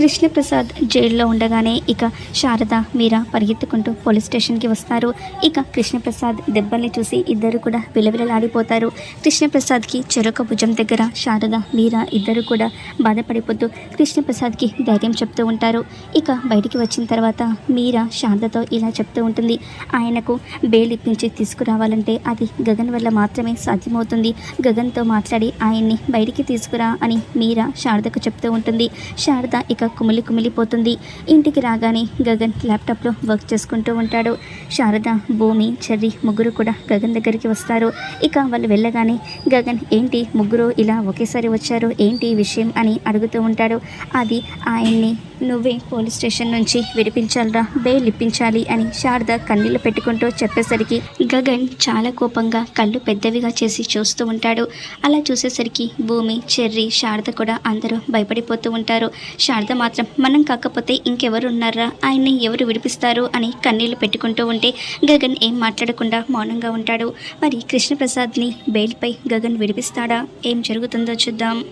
కృష్ణప్రసాద్ జైల్లో ఉండగానే ఇక శారద మీరా పరిగెత్తుకుంటూ పోలీస్ స్టేషన్కి వస్తారు. ఇక కృష్ణప్రసాద్ దెబ్బల్ని చూసి ఇద్దరు కూడా విలవిలలాడిపోతారు. కృష్ణప్రసాద్కి చెరొక భుజం దగ్గర శారద మీరా ఇద్దరు కూడా బాధపడిపోతూ కృష్ణప్రసాద్కి ధైర్యం చెప్తూ ఉంటారు. ఇక బయటికి వచ్చిన తర్వాత మీరా శారదతో ఇలా చెప్తూ ఉంటుంది. ఆయనకు బెయిల్ ఇప్పించి తీసుకురావాలంటే అది గగన్ వల్ల మాత్రమే సాధ్యమవుతుంది. గగన్తో మాట్లాడి ఆయన్ని బయటికి తీసుకురా అని మీరా శారదకు చెప్తూ ఉంటుంది. శారద ఇక కుమిలి కుమిలిపోతుంది ఇంటికి రాగానే గగన్ ల్యాప్టాప్లో వర్క్ చేసుకుంటూ ఉంటాడు. శారద భూమి చెర్రి ముగ్గురు కూడా గగన్ దగ్గరికి వస్తారు. ఇక వాళ్ళు వెళ్ళగానే గగన్ ఏంటి ముగ్గురు ఇలా ఒకేసారి వచ్చారు? ఏంటి విషయం? అని అడుగుతూ ఉంటాడు. అది ఆయన్ని నువ్వే పోలీస్ స్టేషన్ నుంచి విడిపించాలరా బెయిల్ ఇప్పించాలి అని శారద కన్నీళ్ళు పెట్టుకుంటూ చెప్పేసరికి గగన్ చాలా కోపంగా కళ్ళు పెద్దవిగా చేసి చూస్తూ ఉంటాడు. అలా చూసేసరికి భూమి చెర్రి శారద కూడా అందరూ భయపడిపోతూ ఉంటారు. శారద మాత్రం మనం కాకపోతే ఇంకెవరు ఉన్నారా ఆయన్ని ఎవరు విడిపిస్తారు? అని కన్నీళ్ళు పెట్టుకుంటూ ఉంటే గగన్ ఏం మాట్లాడకుండా మౌనంగా ఉంటాడు. మరి కృష్ణప్రసాద్ని బెయిల్పై గగన్ విడిపిస్తాడా? ఏం జరుగుతుందో చూద్దాం.